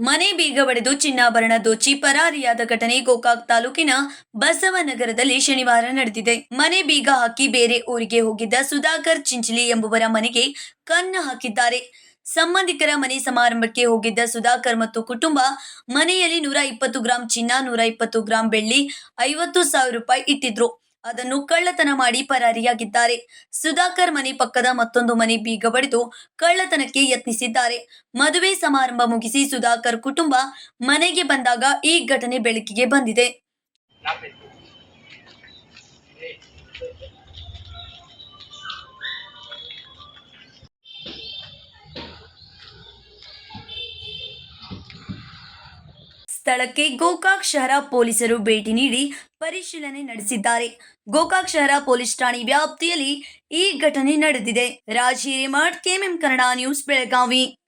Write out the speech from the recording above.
ಮನೆ ಬೀಗ ಬಡಿದು ಚಿನ್ನಾಭರಣ ದೋಚಿ ಪರಾರಿಯಾದ ಘಟನೆ ಗೋಕಾಕ್ ತಾಲೂಕಿನ ಬಸವನಗರದಲ್ಲಿ ಶನಿವಾರ ನಡೆದಿದೆ. ಮನೆ ಬೀಗ ಹಾಕಿ ಬೇರೆ ಊರಿಗೆ ಹೋಗಿದ್ದ ಸುಧಾಕರ್ ಚಿಂಚಲಿ ಎಂಬುವರ ಮನೆಗೆ ಕನ್ನ ಹಾಕಿದ್ದಾರೆ. ಸಂಬಂಧಿಕರ ಮನೆ ಸಮಾರಂಭಕ್ಕೆ ಹೋಗಿದ್ದ ಸುಧಾಕರ್ ಮತ್ತು ಕುಟುಂಬ ಮನೆಯಲ್ಲಿ ನೂರ ಇಪ್ಪತ್ತು ಗ್ರಾಂ ಚಿನ್ನ, ನೂರ ಇಪ್ಪತ್ತು ಗ್ರಾಂ ಬೆಳ್ಳಿ, ಐವತ್ತು ಸಾವಿರ ರೂಪಾಯಿ ಇಟ್ಟಿದ್ರು. ಅದನ್ನು ಕಳ್ಳತನ ಮಾಡಿ ಪರಾರಿಯಾಗಿದ್ದಾರೆ. ಸುಧಾಕರ್ ಮನೆ ಪಕ್ಕದ ಮತ್ತೊಂದು ಮನೆ ಬೀಗ ಬಡಿದು ಕಳ್ಳತನಕ್ಕೆ ಯತ್ನಿಸಿದ್ದಾರೆ. ಮದುವೆ ಸಮಾರಂಭ ಮುಗಿಸಿ ಸುಧಾಕರ್ ಕುಟುಂಬ ಮನೆಗೆ ಬಂದಾಗ ಈ ಘಟನೆ ಬೆಳಕಿಗೆ ಬಂದಿದೆ. ಸ್ಥಳಕ್ಕೆ ಗೋಕಾಕ್ ಶಹರ ಪೊಲೀಸರು ಭೇಟಿ ನೀಡಿ ಪರಿಶೀಲನೆ ನಡೆಸಿದ್ದಾರೆ. ಗೋಕಾಕ್ ಶಹರ ಪೊಲೀಸ್ ಠಾಣೆ ವ್ಯಾಪ್ತಿಯಲ್ಲಿ ಈ ಘಟನೆ ನಡೆದಿದೆ. Raj Hiremath, KMM Kannada news Belagavi.